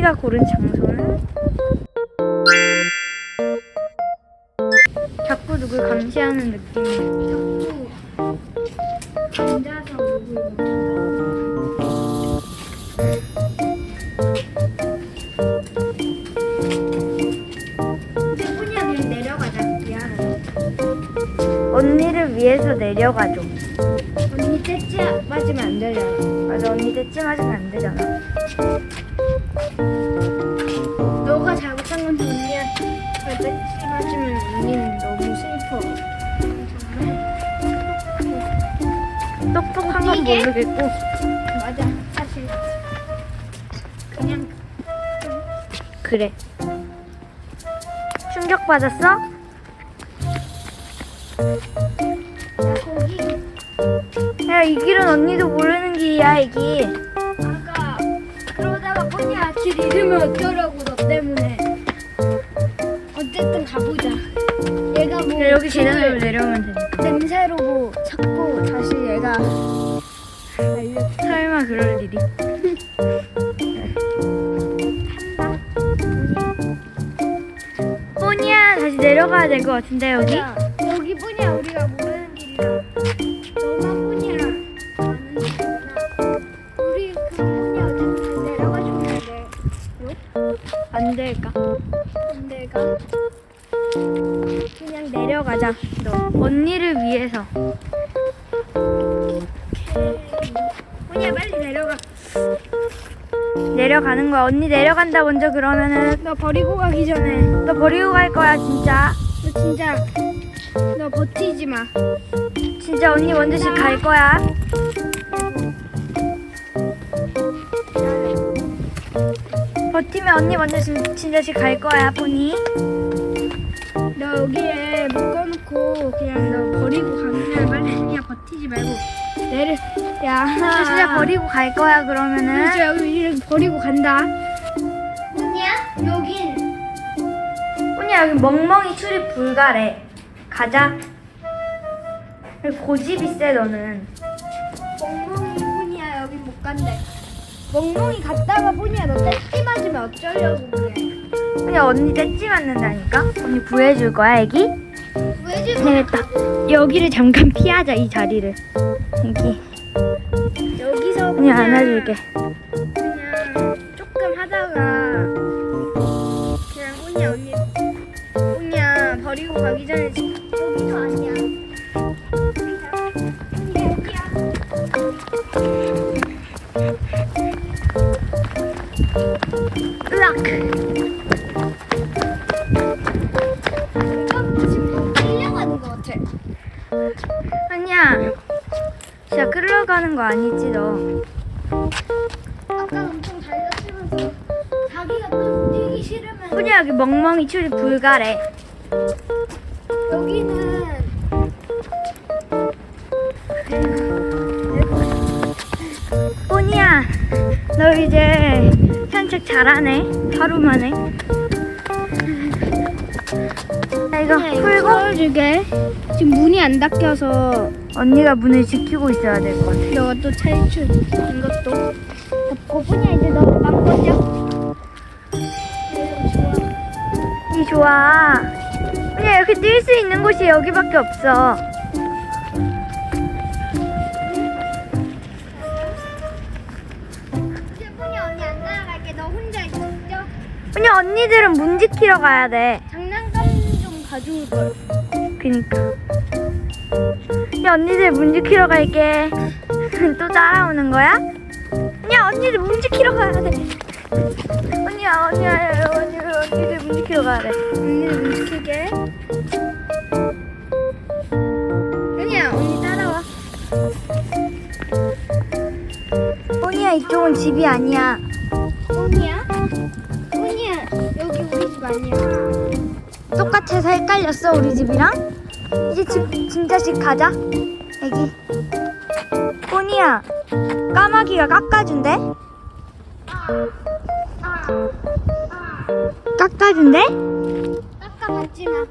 뽀니가 고른 장소는 자꾸 누굴 감시하는 느낌. 자꾸 앉아서 누구 이거 뽀니야 그냥 내려가자. 미안해. 언니를 위해서 내려가줘. 언니 떼찌 맞으면 안 되잖아. 맞아 언니 대찜 맞으면 안 되잖아. 너가 잘못한 건데 언니한테 떼찌 맞으면 언니는 너무 슬퍼. 똑똑한 건 이게? 모르겠고 맞아 사실 그냥 그래. 충격 받았어? 거기 야 이 길은 언니도 모르는 길이야 이 길. 아까 그러다가 뽀니야 길 잃으면 어쩌라고 너 때문에 어쨌든 가보자 얘가 뭐 여기 계단으로 길을 내려오면 되니까. 냄새로 뭐 찾고 다시 얘가 알려 설마 그럴 일이. 뽀니야 다시 내려가야 될 것 같은데 여기? 맞아. 여기 뽀니야 우리가 모르는 길이라 너만 뽀니야 안 될까? 내가 그냥 내려가자. 너 언니를 위해서. 뽀니야 빨리 내려가 내려가는 거야. 언니 내려간다 먼저 그러면은 너 버리고 가기 전에 너 버리고 갈 거야 진짜. 너 진짜 너 버티지 마. 진짜 언니 먼저 집갈 거야. 버티면 언니 먼저 진, 진짜 집갈 거야 뽀니. 너 여기에 묶어놓고 그냥 너 버리고 가면 빨리 그냥 버티지 말고 내려. 야, 너 진짜 버리고 갈 거야 그러면은. 진짜 여기 이렇게 버리고 간다. 언니야? 여긴 뽀니 여기 멍멍이 출입 불가래. 가자. 고집이 세 너는. 멍멍이 뿐이야. 여기 못 간대. 멍멍이 갔다가 뿐이야. 너 떼기 맞으면 어쩌려고 그래? 그냥 언니 떼찌 맞는다니까? 언니 구해줄 거야 애기? 왜 지금 되겠다. 여기를 잠깐 피하자 이 자리를. 여기. 여기서 언니 그냥 안아줄게. 그냥 조금 하다가 끌려가는 거 아니지 너. 아까 엄청 달려치면서 자기가 또 뛰기 싫으면 뽀니 여기 멍멍이 출입 불가래. 여기는 뽀니야, 너 이제 산책 잘하네. 하루 만에. 자, 이거 풀고 지금 문이 안 닫혀서 언니가 문을 지키고 있어야 될 것 같아. 너가 또 탈출 이것도 고분이야 이제 너 망가져 이 좋아. 그냥 이렇게 뛸 수 있는 곳이 여기밖에 없어. 세분이 언니 안 따라갈게 너 혼자 있어 그냥 언니들은 문 지키러 가야 돼. 장난감 좀 가져올 걸 그니까. 야, 언니들 문 지키러 갈게. 또 따라오는 거야? 야, 언니들 문 지키러 가야 돼. 언니야, 언니야, 언니들, 언니들 문 지키러 가야 돼. 언니를 문 지키게 아니야 언니 따라와 언니야, 이쪽은 집이 아니야. 언니야? 언니야 여기 우리 집 아니야 똑같아서 헷갈렸어, 우리 집이랑? 이제 집, 진짜 집 가자. 애기. 꼬니야, 까마귀가 깎아준대? 깎아준대? 깎아 받지 마